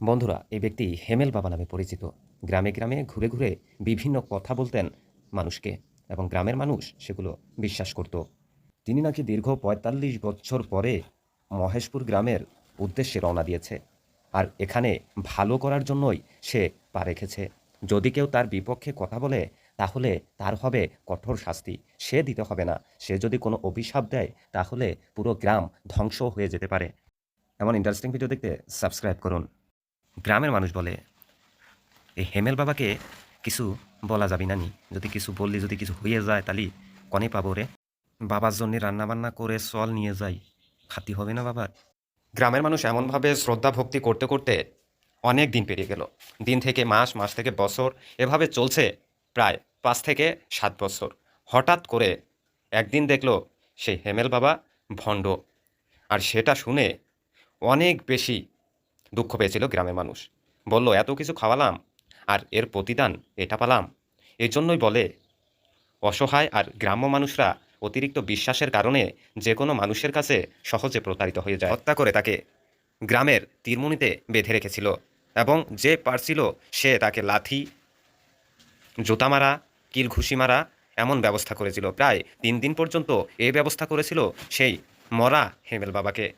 বন্ধুরা, এই ব্যক্তি হেমেল বাবা নামে পরিচিত। গ্রামে গ্রামে ঘুরে ঘুরে বিভিন্ন কথা বলতেন মানুষকে এবং গ্রামের মানুষ সেগুলো বিশ্বাস করত। তিনি নাকি দীর্ঘ পঁয়তাল্লিশ বছর পরে মহেশপুর গ্রামের উদ্দেশ্যে রওনা দিয়েছে আর এখানে ভালো করার জন্যই সে পা রেখেছে। যদি কেউ তার বিপক্ষে কথা বলে, তাহলে তার হবে কঠোর শাস্তি। সে দিতে হবে না। সে যদি কোনো অভিশাপ দেয়, তাহলে পুরো গ্রাম ধ্বংস হয়ে যেতে পারে। এমন ইন্টারেস্টিং ভিডিও দেখতে সাবস্ক্রাইব করুন। গ্রামের মানুষ বলে, এই হেমেল বাবাকে কিছু বলা যাবে না নি যদি কিছু বললি, যদি কিছু হয়ে যায় তাহলে কনে পাবো রে? বাবার জন্য রান্নাবান্না করে চল নিয়ে যাই। খাতি হবে না বাবার? গ্রামের মানুষ এমনভাবে শ্রদ্ধা ভক্তি করতে করতে অনেক দিন পেরিয়ে গেল। দিন থেকে মাস মাস থেকে বছর, এভাবে চলছে প্রায় পাঁচ থেকে সাত বছর। হঠাৎ করে একদিন দেখল সেই হেমেল বাবা ভণ্ড। আর সেটা শুনে অনেক বেশি দুঃখ পেয়েছিল গ্রামের মানুষ। বলল, এত কিছু খাওয়ালাম আর এর প্রতিদান, এটা পালাম। এই জন্যই বলে, অসহায় আর গ্রাম্য মানুষরা অতিরিক্ত বিশ্বাসের কারণে যে কোনো মানুষের কাছে সহজে প্রতারিত হয়ে যায়। হত্যা করে তাকে গ্রামের তীরমুনিতে বেঁধে রেখেছিল এবং যে পারছিল সে তাকে লাথি, জুতা মারা কিল ঘুষি মারা এমন ব্যবস্থা করেছিল। প্রায় তিন দিন পর্যন্ত এই ব্যবস্থা করেছিল সেই মরা হেমেল বাবাকে।